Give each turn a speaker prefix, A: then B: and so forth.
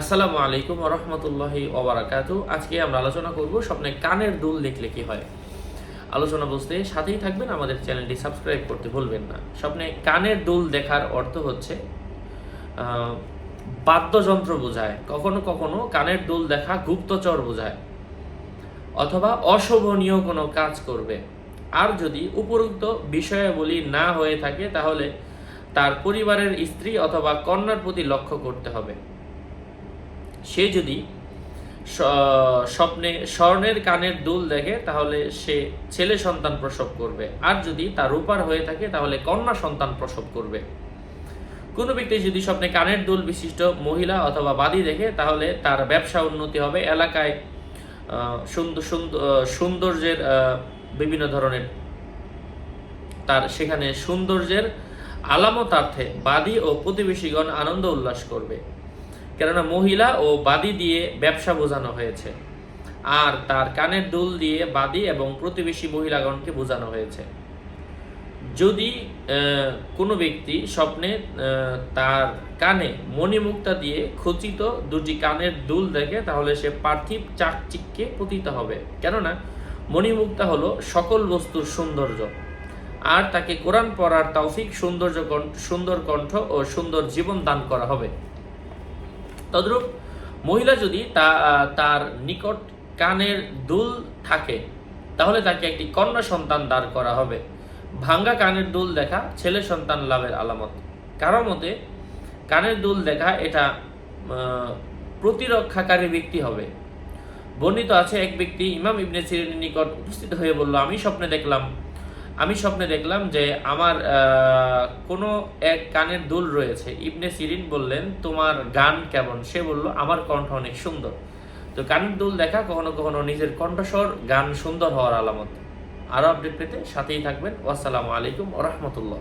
A: আসসালামু আলাইকুম রহমতুল্লাহি ওবরাকাত আজকে আমরা আলোচনা করব স্বপ্নে কানের দুল দেখলে কি হয়। আলোচনা বুঝতে সাথেই থাকবেন, আমাদের চ্যানেলটি সাবস্ক্রাইব করতে ভুলবেন না। স্বপ্নে কানের দুল দেখার অর্থ হচ্ছে বাদ্যযন্ত্র বোঝায়, কখনো কখনো কানের দুল দেখা গুপ্তচর বোঝায়, অথবা অশোভনীয় কোনো কাজ করবে। আর যদি উপরোক্ত বিষয়াবলী না হয়ে থাকে, তাহলে তার পরিবারের স্ত্রী অথবা কন্যার প্রতি লক্ষ্য করতে হবে। সে যদি স্বপ্নে, স্বর্ণের কানের দুল দেখে, তাহলে সে ছেলে সন্তান প্রসব করবে। আর যদি তার রূপার হয়ে থাকে, তাহলে কন্যা সন্তান প্রসব করবে। কোনো ব্যক্তি যদি স্বপ্নে কানের দুল বিশিষ্ট মহিলা অথবা বাদী দেখে, তাহলে তার ব্যবসা উন্নতি হবে। এলাকায় সুন্দর সুন্দর সৌন্দর্যের বিভিন্ন ধরনের তার সেখানে সৌন্দর্যের আলামতার্থে বাদী ও প্রতিবেশীগণ আনন্দ উল্লাস করবে। কেননা মহিলা ও বাদি দিয়ে ব্যবসা বোঝানো হয়েছে। আর তার কানের দুল দিয়ে বাদি এবং প্রতিবেশী মহিলাগণকে বোঝানো হয়েছে। যদি কোনো ব্যক্তি স্বপ্নে তার কানে মণিমুক্তা দিয়ে খচিত দুটি কানের দুল দেখে, তাহলে সে পার্থিব চাকচিক্যে পতিত হবে। কেননা, মণিমুক্তা হলো সকল বস্তুর সৌন্দর্য। আর তাকে কোরআন পড়ার তৌফিক সৌন্দর্য সুন্দর কণ্ঠ ও সুন্দর জীবন দান করা হবে। তদ্রূপ মহিলা যদি তা তার নিকট কানের দুল থাকে, তাহলে তাকে একটি কন্যা সন্তান দাঁড় করা হবে। ভাঙ্গা কানের দুল দেখা ছেলে সন্তান লাভের আলামত। কারও মতে, কানের দুল দেখা এটা প্রতিরক্ষাকারী ব্যক্তি হবে। বর্ণিত আছে, এক ব্যক্তি ইমাম ইবনে সিরিনের নিকট উপস্থিত হয়ে বলল, আমি স্বপ্নে দেখলাম আমি স্বপ্নে দেখলাম যে আমার কোনো এক কানের দুল রয়েছে। ইবনে সিরিন বললেন, তোমার গান কেমন? সে বলল, আমার কণ্ঠ অনেক সুন্দর। তো কানের দুল দেখা কখনো কখনো নিজের কণ্ঠস্বর গান সুন্দর হওয়ার আলামত। আরও আপডেট পেতে সাথেই থাকবেন। আসসালামু আলাইকুম রহমতুল্লাহ।